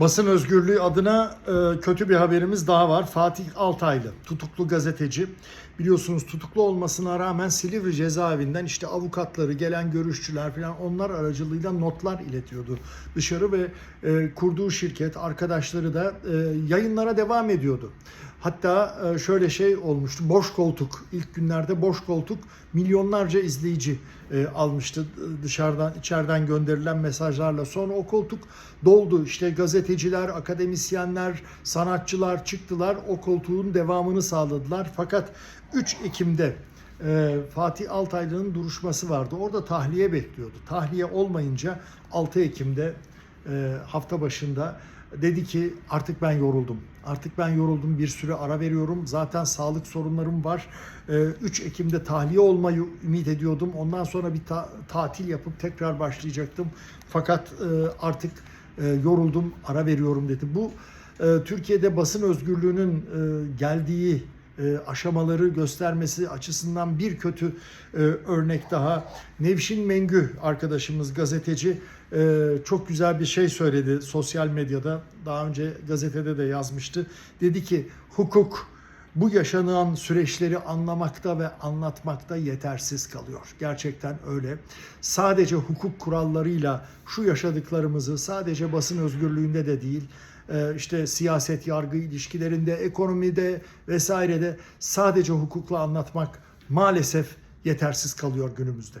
Basın özgürlüğü adına e, kötü bir haberimiz daha var. Fatih Altaylı, tutuklu gazeteci. Biliyorsunuz tutuklu olmasına rağmen Silivri cezaevinden işte avukatları, gelen görüşçüler falan onlar aracılığıyla notlar iletiyordu dışarı ve e, kurduğu şirket, arkadaşları da e, yayınlara devam ediyordu. Hatta e, şöyle şey olmuştu. Boş koltuk ilk günlerde boş koltuk milyonlarca izleyici e, almıştı dışarıdan içeriden gönderilen mesajlarla. Sonra o koltuk doldu. İşte gazeteciler, akademisyenler, sanatçılar çıktılar. O koltuğun devamını sağladılar. Fakat 3 Ekim'de e, Fatih Altaylı'nın duruşması vardı. Orada tahliye bekliyordu. Tahliye olmayınca 6 Ekim'de e, hafta başında dedi ki artık ben yoruldum. Artık ben yoruldum bir süre ara veriyorum. Zaten sağlık sorunlarım var. Ee, 3 Ekim'de tahliye olmayı ümit ediyordum. Ondan sonra bir ta- tatil yapıp tekrar başlayacaktım. Fakat e, artık e, yoruldum, ara veriyorum dedi. Bu e, Türkiye'de basın özgürlüğünün e, geldiği e, aşamaları göstermesi açısından bir kötü e, örnek daha. Nevşin Mengü arkadaşımız gazeteci e, çok güzel bir şey söyledi sosyal medyada. Daha önce gazetede de yazmıştı. Dedi ki hukuk bu yaşanan süreçleri anlamakta ve anlatmakta yetersiz kalıyor. Gerçekten öyle. Sadece hukuk kurallarıyla şu yaşadıklarımızı sadece basın özgürlüğünde de değil, e, işte siyaset yargı ilişkilerinde, ekonomide vesairede sadece hukukla anlatmak maalesef yetersiz kalıyor günümüzde.